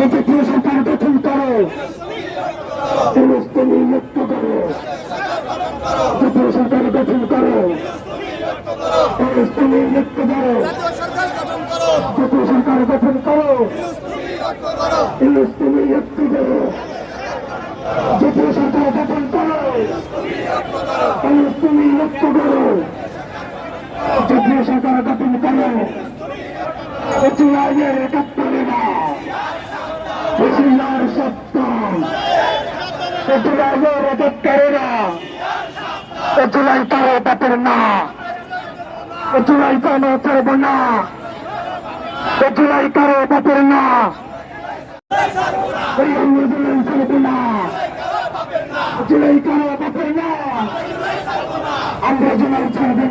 সুবিধীয় সরকার গঠন করো। ফিলিস্তিনি মুক্ত করো। জাতীয় সরকার গঠন করো। ফিলিস্তিনি মুক্ত করো। জাতীয় সরকার গঠন করো। ফিলিস্তিনি মুক্ত করো। জাতীয় সরকার গঠন করো। ফিলিস্তিনি মুক্ত করো। জাতীয় সরকার গঠন করো। এটি আইনের একাত্তর বেশিলার সপ্তম। একাত্তরে না চুলাই কারও বাপের না। চুলাই কারও চলব না। চুলাই কারও বাপের না। জুলাই কারও বাপের না। আমরা জুলাই ছাড়বে